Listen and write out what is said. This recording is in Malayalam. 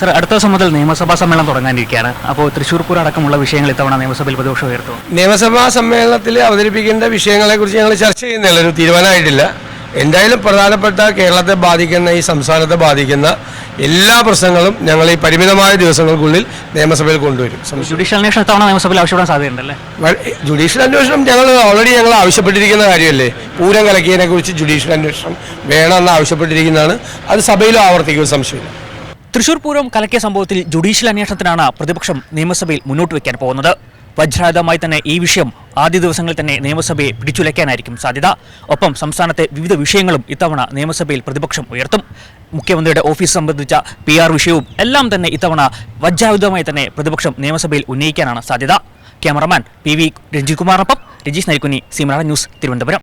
സർ അടുത്ത ദിവസം മുതൽ നിയമസഭാ സമ്മേളനം തുടങ്ങാനിരിക്കുകയാണ്. അപ്പോൾ തൃശ്ശൂർ പൂരം അടക്കമുള്ള വിഷയങ്ങൾ ഇത്തവണ നിയമസഭയിൽ പ്രതിപക്ഷം ഉയർത്തും നിയമസഭാ സമ്മേളനത്തിൽ അവതരിപ്പിക്കേണ്ട വിഷയങ്ങളെ കുറിച്ച് ഞങ്ങൾ ചർച്ച ചെയ്യുന്നില്ല. ഒരു തീരുമാനമായിട്ടില്ല. എന്തായാലും പ്രധാനപ്പെട്ട കേരളത്തെ ബാധിക്കുന്ന ഈ സംസ്ഥാനത്തെ ബാധിക്കുന്ന എല്ലാ പ്രശ്നങ്ങളും ഞങ്ങൾ ഈ പരിമിതമായ ദിവസങ്ങൾക്കുള്ളിൽ നിയമസഭയിൽ കൊണ്ടുവരും. ജുഡീഷ്യൽ അന്വേഷണം തവണ നിയമസഭയിൽ ആവശ്യപ്പെടാൻ സാധ്യതയുണ്ടല്ലേ? ജുഡീഷ്യൽ അന്വേഷണം ഞങ്ങൾ ഓൾറെഡി ഞങ്ങൾ ആവശ്യപ്പെട്ടിരിക്കുന്ന കാര്യമല്ലേ? പൂരം കലക്കിയതിനെ കുറിച്ച് ജുഡീഷ്യൽ അന്വേഷണം വേണമെന്ന് ആവശ്യപ്പെട്ടിരിക്കുന്നതാണ്. അത് സഭയിലും ആവർത്തിക്കും സംശയമില്ല തൃശൂർ പൂരം കലക്കിയ സംഭവത്തിൽ ജുഡീഷ്യൽ അന്വേഷണത്തിനാണ് പ്രതിപക്ഷം നിയമസഭയിൽ മുന്നോട്ട് വയ്ക്കാൻ പോകുന്നത്. വജ്രായുധമായി തന്നെ ഈ വിഷയം ആദ്യ ദിവസങ്ങളിൽ തന്നെ നിയമസഭയെ പിടിച്ചുലയ്ക്കാനായിരിക്കും സാധ്യത. ഒപ്പം സംസ്ഥാനത്തെ വിവിധ വിഷയങ്ങളും ഇത്തവണ നിയമസഭയിൽ പ്രതിപക്ഷം ഉയർത്തും. മുഖ്യമന്ത്രിയുടെ ഓഫീസ് സംബന്ധിച്ച പി ആർ വിഷയവും എല്ലാം തന്നെ ഇത്തവണ വജ്രായുധമായി തന്നെ പ്രതിപക്ഷം നിയമസഭയിൽ ഉന്നയിക്കാനാണ് സാധ്യത. ക്യാമറമാൻ പി വി രഞ്ജിത് കുമാറിനൊപ്പം രജീഷ് നരിക്കുനി സിമറ ന്യൂസ് തിരുവനന്തപുരം.